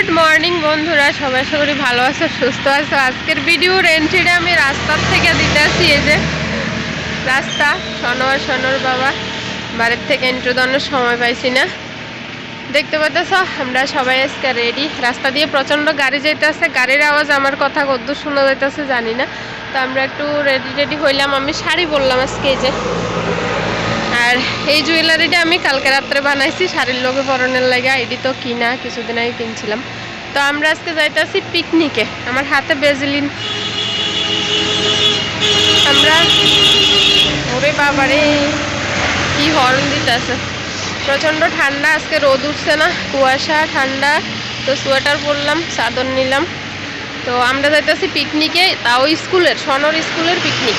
Good morning বন্ধুরা। সবাই করি ভালো আছো, সুস্থ আছো? আজকের ভিডিওর এন্ট্রিটা আমি রাস্তার থেকে দিতে আসি, এই যে রাস্তা সনোয়ার সনোর বাবা। বাড়ির থেকে এন্ট্রি দেওয়ার সময় পাইছি না। দেখতে পাচ্ছ, আমরা সবাই আজকে রেডি রাস্তা দিয়ে প্রচণ্ড গাড়ি যাইতেছে। গাড়ির আওয়াজ আমার কথা কদ্দূর শোনা যাইতেছে জানি না। তো আমরা একটু রেডি রেডি হইলাম। আমি শাড়ি বললাম আজকে, এই যে। আর এই জুয়েলারিটা আমি কালকে রাত্রে বানাইছি, শাড়ির লোকে পরনের লাগে এটি তো কিনা, কিছুদিন আগে কিনছিলাম। তো আমরা আজকে যাইতেছি পিকনিকে, আমার হাতে বেজলিন। আমরা ওরে বাবারে, কি হর্ন দিতেছে। প্রচণ্ড ঠান্ডা, আজকে রোদ উঠছে না, কুয়াশা, ঠান্ডা। তো সোয়েটার পরলাম, চাদর নিলাম। তো আমরা যাইতেছি পিকনিকে, তাও স্কুলের, সনর স্কুলের পিকনিক।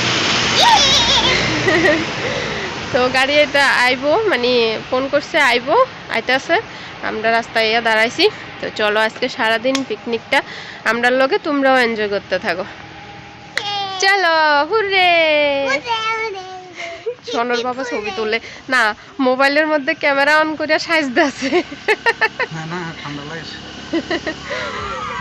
তো গাড়ি এটা আইবো মানে ফোন করছে আইবো আইতাছে। আমরা রাস্তায় ইয়া দাঁড়াইছি। তো চলো আজকে সারাদিন পিকনিকটা আমরা লগে তোমরাও এনজয় করতে থাকো। চলো হুররে! সোনর বাবা ছবি তুলে। না মোবাইলের মধ্যে ক্যামেরা অন করে সাজতে আছে না না ঠান্ডা লাগছে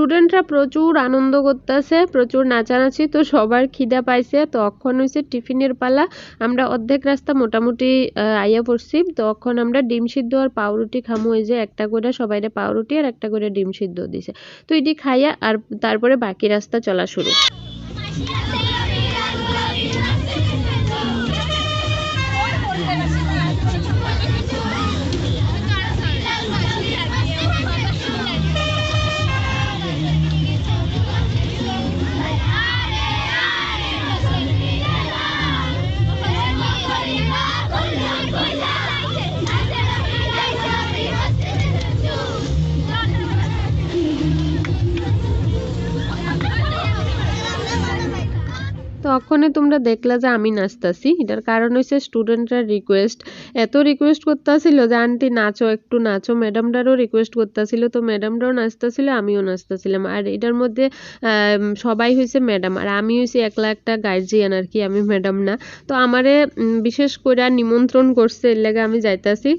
স্টুডেন্টরা প্রচুর আনন্দ করতেছে, প্রচুর নাচানাচি, তো সবার খিদা পাইছে। তো অক্ষণ হয়েছে টিফিনের পালা। আমরা অর্ধেক রাস্তা মোটামুটি আইয়া পড়ছি। তো অক্ষণ আমরা ডিম সিদ্ধ আর পাউরুটি খামু। ওই যে একটা করে সবাইরে পাউরুটি আর একটা করে ডিম সিদ্ধ দিছে। তো এটি খাইয়া আর তারপরে বাকি রাস্তা চলা শুরু। তখনই তোমরা দেখলা যে আমি নাচতাছি। এটার কারণ হচ্ছে স্টুডেন্টরা রিকোয়েস্ট এত রিকোয়েস্ট করতেছিল যে, আন্টি, নাচো, একটু নাচো। ম্যাডামরাও রিকোয়েস্ট করতেছিল, তো ম্যাডামরাও নাচতেছিল, আমিও নাচতেছিলাম। আর এটার মধ্যে সবাই হয়েছে ম্যাডাম আর আমি হয়েছি একলা একটা গার্জিয়ান আর কি, আমি ম্যাডাম না। তো আমারে বিশেষ করে নিমন্ত্রণ করছে, এর লাগে আমি যাইতাছি।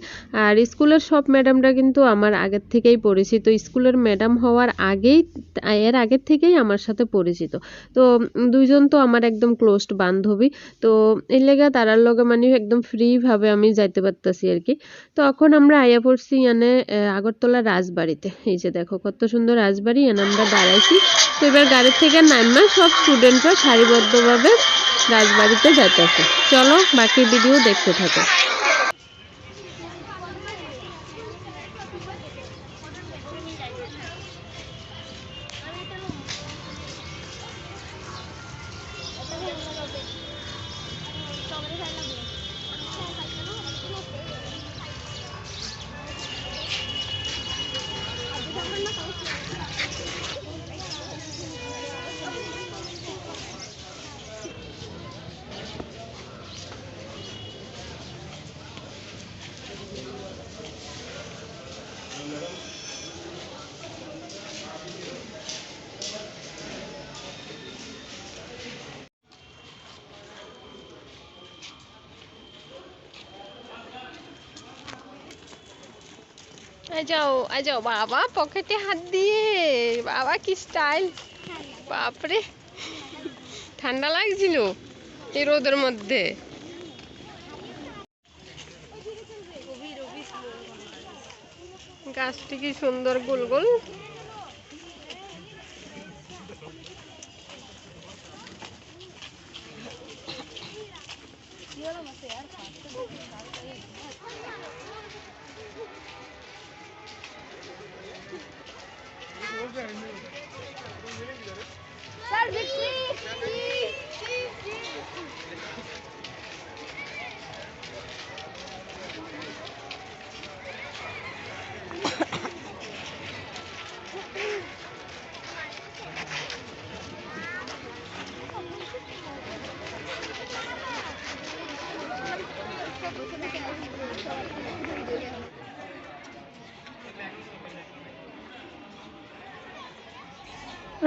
আর স্কুলের সব ম্যাডামরা কিন্তু আমার আগের থেকেই পরিচিত। স্কুলের ম্যাডাম হওয়ার আগেই, এর আগের থেকেই আমার সাথে পরিচিত। তো দুইজন তো আমার একদম ক্লোজড বান্ধবী। তো এর লেগে তারার লগে মানে একদম ফ্রি ভাবে আমি যাইতে পারতাছি আর কি। তো এখন আমরা আইয়া পড়ছি এনে আগরতলা রাজবাড়িতে। এই যে দেখো কত সুন্দর রাজবাড়ি এনে আমরা দাঁড়াইছি। তো এবার গাড়ির থেকে নামা সব স্টুডেন্টরা সারিবদ্ধভাবে রাজবাড়িতে যাইতেছে। চলো বাকি ভিডিও দেখতে থাকো। যাও আই যাও, বাবা পকেটে হাত দিয়ে, বাবা কি স্টাইল বাপরে, ঠান্ডা লাগছিল এই রোদের মধ্যে। গাছটি কি সুন্দর গোল গোল?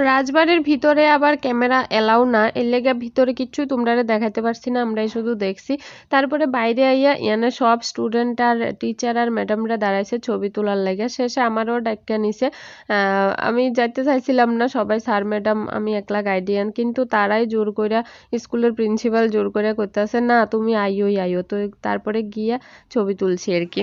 রাজবাড়ির ভিতরে আবার ক্যামেরা এলাও না। এর লেগে ভিতরে কিচ্ছু তোমরা দেখাতে পারছি না, আমরাই শুধু দেখছি। তারপরে বাইরে আইয়া ইয়ানে সব স্টুডেন্ট আর টিচার আর ম্যাডামরা দাঁড়াইছে ছবি তোলার লাগে। শেষে আমারও ডাক্কা নিছে। আমি যাইতে চাইছিলাম না, সবাই স্যার ম্যাডাম আমি একলা গাইডিয়ান কিন্তু তারাই জোর কইরা স্কুলের প্রিন্সিপাল জোর কইরা কইতাছে, না, তুমি আইওই আইও তো তারপরে গিয়া ছবি তুলছি আর কি।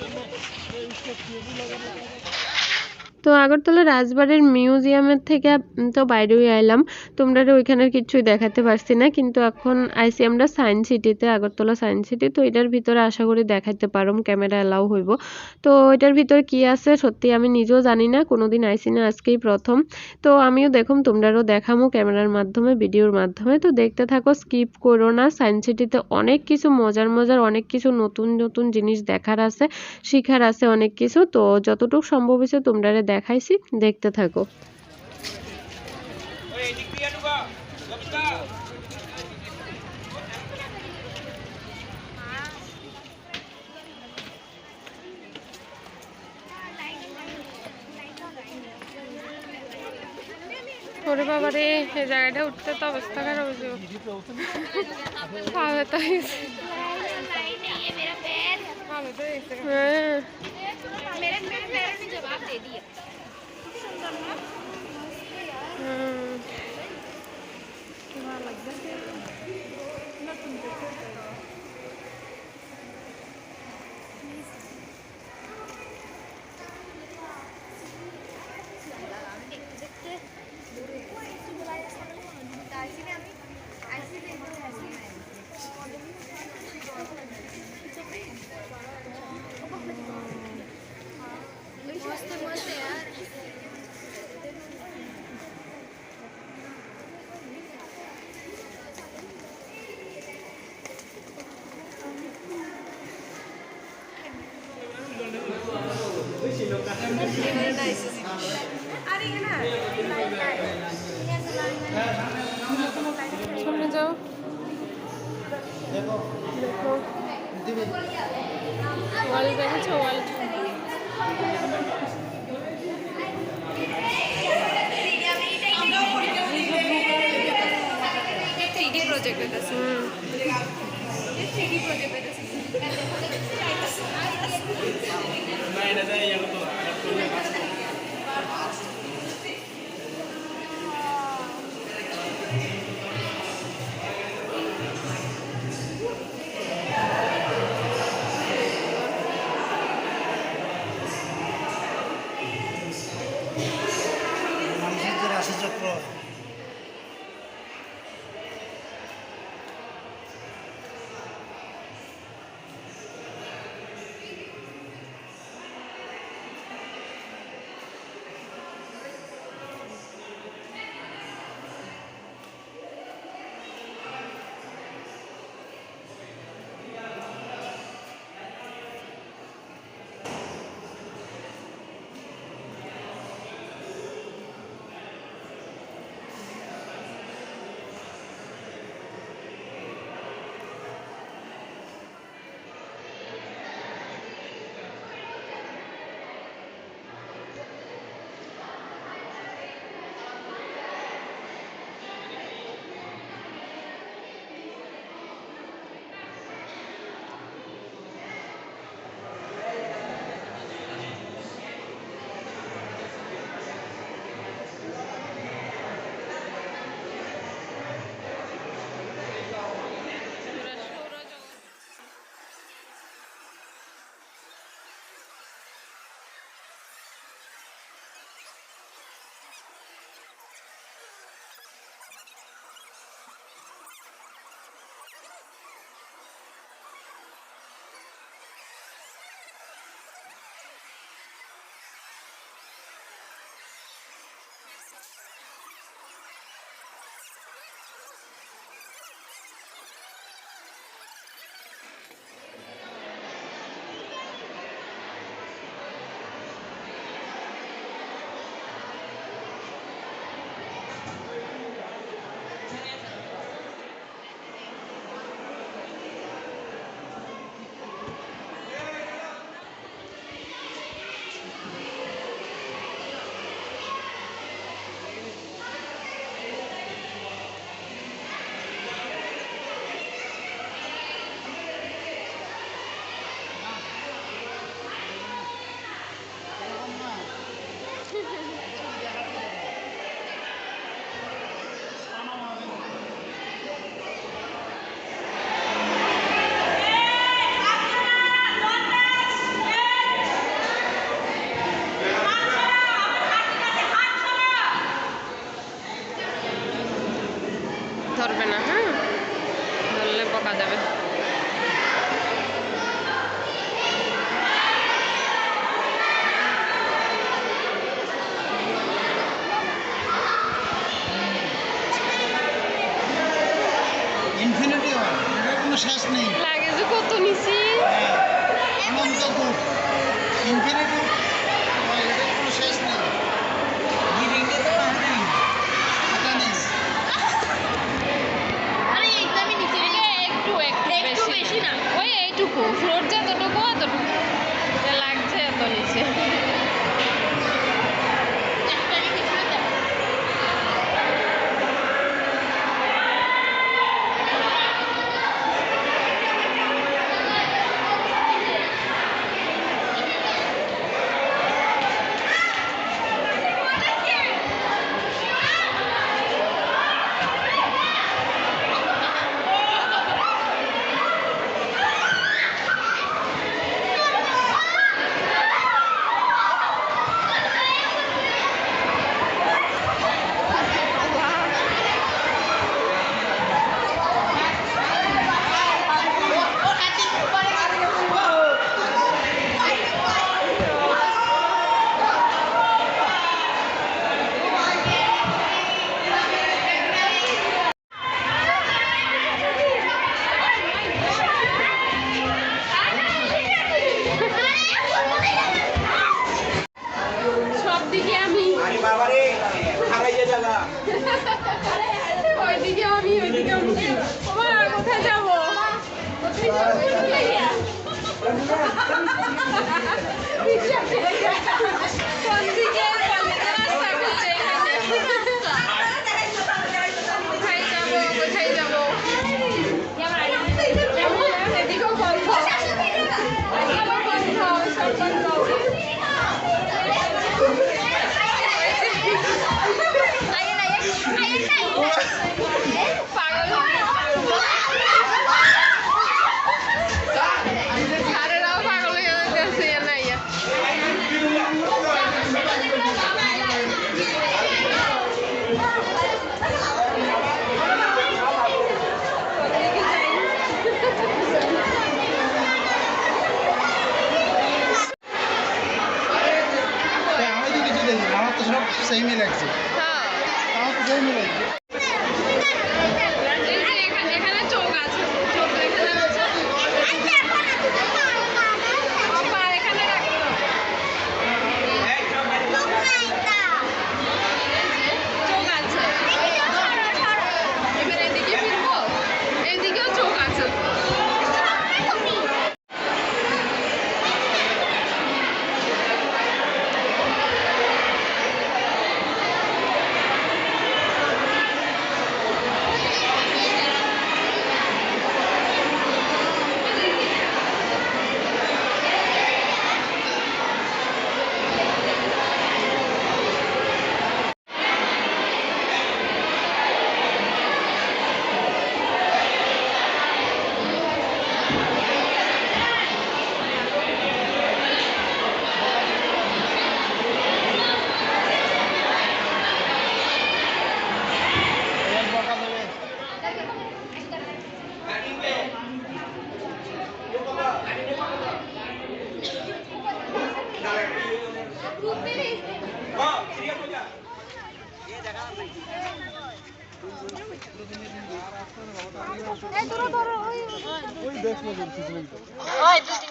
Thank you. তো আগরতলা রাজবাড়ির মিউজিয়ামের থেকে তো বাইরেই আইলাম। তোমরা ওইখানের কিছুই দেখাতে পারছি না, কিন্তু এখন আইসি আমরা সায়েন্স সিটিতে, আগরতলা সায়েন্স সিটি, তো এটার ভিতরে আশা করি দেখাইতে পারম ক্যামেরা অ্যালাউ হইব। তো এটার ভিতরে কি আছে সত্যি আমি নিজেও জানি না, কোনোদিন আইসি না, আজকেই প্রথম। তো আমিও দেখুম তোমরাও দেখামো ক্যামেরার মাধ্যমে, ভিডিওর মাধ্যমে। তো দেখতে থাকো, স্কিপ করো না সায়েন্স সিটিতে অনেক কিছু মজার মজার, অনেক কিছু নতুন নতুন জিনিস দেখার আছে, শিখার আছে অনেক কিছু। তো যতটুকু সম্ভব হয়েছে তোমরা দেখাইছি দেখতে থাকো। ওরে বাবা রে এই জায়গাটা উঠতে তো অবস্থা খারাপ হয়েছে। হয়েছে। मेरा हम्म শেষ নেই। লাগে যে কত নিছি। কোন আমার তো সব সেমই লাগছে হ্যাঁ আমার তো সেমই লাগছে এই যে এখানে এখানে চোখ আছে চোখ এখানে আছে পা এখানে রাখতে হবে চোখ আছে এবার এদিকে ফিরবো এইদিকেও চোখ আছে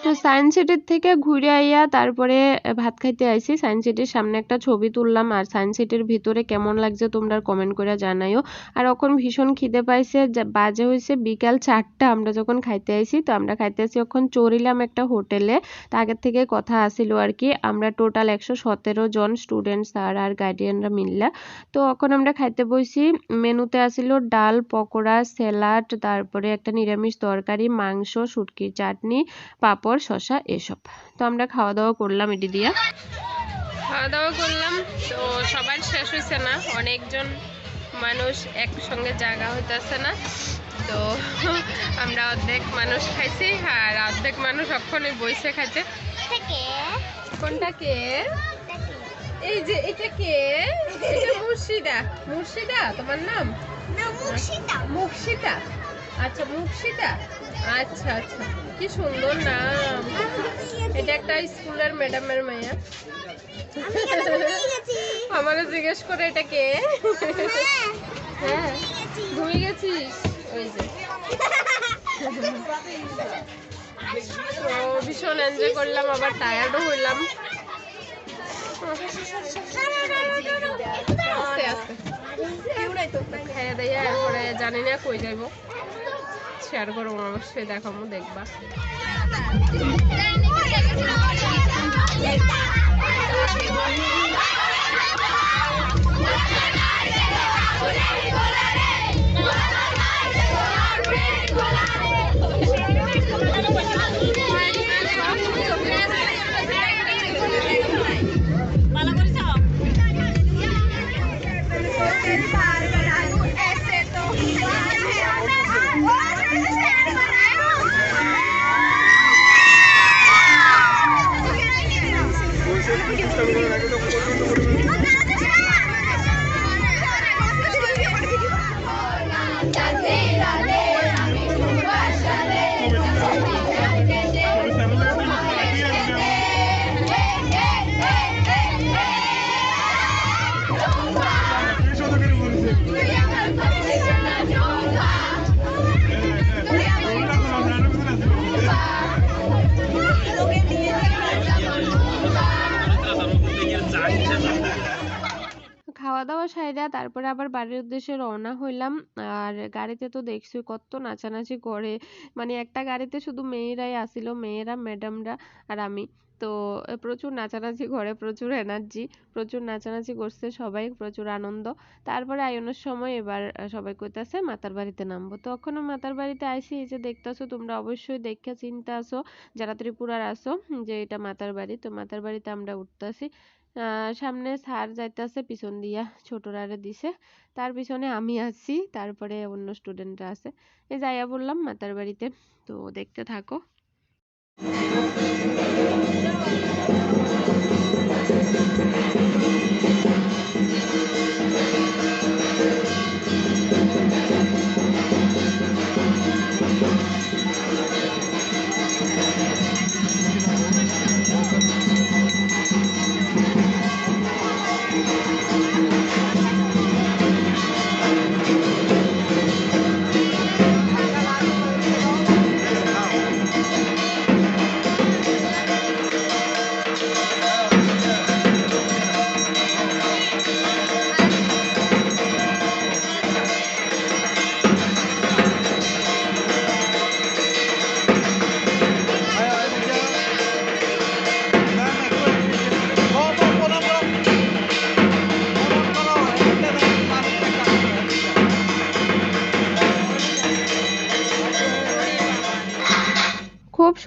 তো সায়েন্স সিটির থেকে ঘুরে আইয়া তারপরে ভাত খাইতে আইছি। সায়েন্স সিটির সামনে একটা ছবি তুললাম আর সায়েন্স সিটির ভিতরে কেমন লাগছে তোমরা কমেন্ট করে জানাইও। আর এখন ভীষণ খিদে পাইছে বাজে হয়েছে বিকাল চারটা, আমরা যখন খাইতে আইছি, তো আমরা খাইতে আইছি এখন চড়িলাম একটা হোটেলে। তো আগের থেকে কথা আসিল আর কি, আমরা টোটাল একশো সতেরো জন স্টুডেন্ট, স্যার আর গার্ডিয়ানরা মিললা। তো এখন আমরা খাইতে বসি মেনুতে আসিল ডাল, পকোড়া, স্যালাড, তারপরে একটা নিরামিষ তরকারি, মাংস, শুটকির চাটনি, পাপড় পাঁপড় শসা এসব। তো আমরা খাওয়া দাওয়া করলাম এটি দিয়া। খাওয়া দাওয়া করলাম তো সবার শেষ হয়েছে না। অনেকজন মানুষ একসঙ্গে জায়গা হইতেছে না। তো আমরা অর্ধেক মানুষ খাইছি আর অর্ধেক মানুষ অক্ষণে বইসে খাইতে। কোনটা কে? এই যে এটা কে? এটা মুর্শিদা। মুর্শিদা তোমার নাম? মুর্শিদা। মুর্শিদা। আচ্ছা মুর্শিদা আচ্ছা আচ্ছা। কি সুন্দর নাম। এটা একটা স্কুলের ম্যাডামের মাইয়া আমাকে জিজ্ঞেস করে, এটা কে? হ্যাঁ ঘুমিয়ে গেছিস? ওই যে। তো ভীষণ এনজয় করলাম, আবার টায়ার্ডও হইলাম আস্তে জানি না কই যাইব। শেয়ার করব অবশ্যই দেখাবো দেখবা। দাওয়া সাইরা তারপরে আবার বাড়ির উদ্দেশ্যে রওনা হইলাম। আর গাড়িতে তো দেখছি কত নাচানাচি করে। মানে একটা গাড়িতে শুধু মেয়েরাই আসিল, মেয়েরা, ম্যাডামরা আর আমি। তো প্রচুর নাচানাচি করে, প্রচুর এনার্জি, প্রচুর নাচানাচি করছে সবাই, প্রচুর আনন্দ। তারপরে আয়নের সময় এবার সবাই কইতাছে, মাতার বাড়িতে নামবো। তো এখনও মাতার বাড়িতে আইসি, এই যে দেখতাছো তোমরা অবশ্যই দেখে চিনতে আসো যারা ত্রিপুরার আসো যে এটা মাতার বাড়ি। তো মাতার বাড়িতে আমরা উঠতাছি। সামনে স্যার যাইতাছে, পিছন দিয়া ছোটরারে দিছে। তার পিছনে আমি আছি, তারপরে অন্য স্টুডেন্টরা আছে। এই যাইয়া বললাম, মাতার বাড়িতে, তো দেখতে থাকো।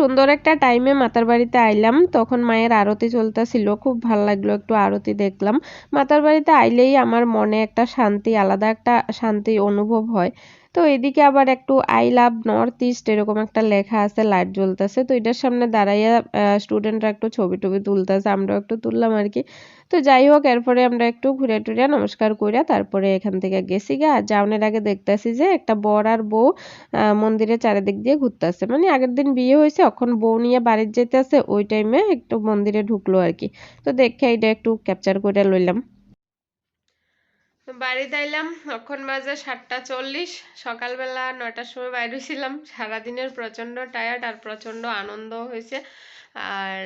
সুন্দর একটা টাইমে মাতার বাড়িতে আইলাম। তখন মায়ের আরতি চলতেছিল, খুব ভালো লাগল একটু আরতি দেখলাম। মাতার বাড়িতে আইলেই আমার মনে একটা শান্তি, আলাদা একটা শান্তি অনুভব হয়। তো এদিকে আবার একটু আই লাভ নর্থ ইস্ট এরকম একটা লেখা আছে, লাইট জ্বলতেছে। তো এটার সামনে দাঁড়াইয়া স্টুডেন্টরা একটু ছবি টবি তুলতেছে, আমরাও একটু তুললাম আর কি। তো যাই হোক, এরপরে আমরা একটু ঘুরে টুরে নমস্কার কইরা তারপরে এখান থেকে গেছি গা। আর আগে দেখতেছি যে একটা বর আর বউ মন্দিরের চারিদিক দিয়ে ঘুরতেছে। মানে আগের দিন বিয়ে হয়েছে, এখন বউ নিয়ে বাড়ির যেতেছে ওই টাইমে একটু মন্দিরে ঢুকলো আর কি। তো দেখে এটা একটু ক্যাপচার করে লইলাম। বাড়িতে আইলাম এখন বাজে সাতটা চল্লিশ। সকালবেলা নয়টার সময় বাইরে ছিলাম সারাদিনের প্রচণ্ড টায়ার্ড আর প্রচণ্ড আনন্দ হয়েছে আর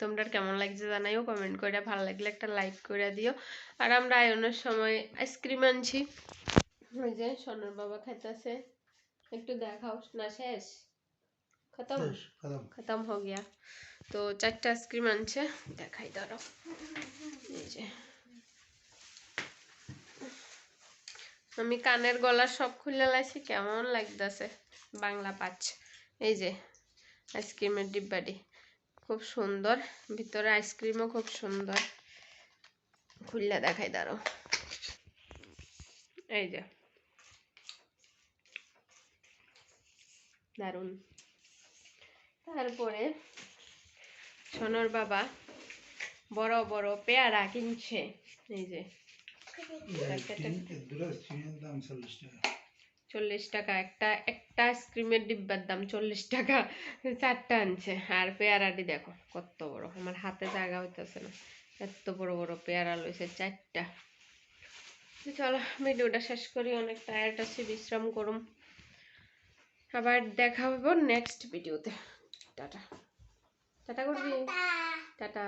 তোমরা কেমন লাগছে জানাইও কমেন্ট করে ভালো লাগলে একটা লাইক করে দিও। আর আমরা আয়নের সময় আইসক্রিম আনছি। ওই যে সোনার বাবা খাইতেছে। একটু দেখাও না শেষ? খতম? খতম। হো গিয়া। তো চারটা আইসক্রিম আনছে দেখাই ধরো। এই যে। আমি কানের গলা সব খুলে লাইছি, কেমন লাগতেছে? বাংলা পাঁচ এই যে, আইসক্রিমের ডিব্বাটি। খুব সুন্দর। ভিতরে আইসক্রিমও খুব সুন্দর। খুললে দেখাই দাঁড়ো এই যে। দারুণ তারপরে সোনর বাবা বড় বড় পেয়ারা কিনছে। এই যে। চল্লিশ টাকা। একটা একটা আইসক্রিমের ডিব্বার দাম চল্লিশ টাকা চারটা আনছে। আর পেয়ারাটি দেখো কত বড় আমার হাতে জায়গা হইতেছে না। এত বড় বড় পেয়ারা লইছে চারটা। চলো ভিডিওটা শেষ করি অনেক টায়ার্ড আছি বিশ্রাম করুম। আবার দেখা হবে নেক্সট ভিডিওতে টাটা। টাটা করবি। টাটা।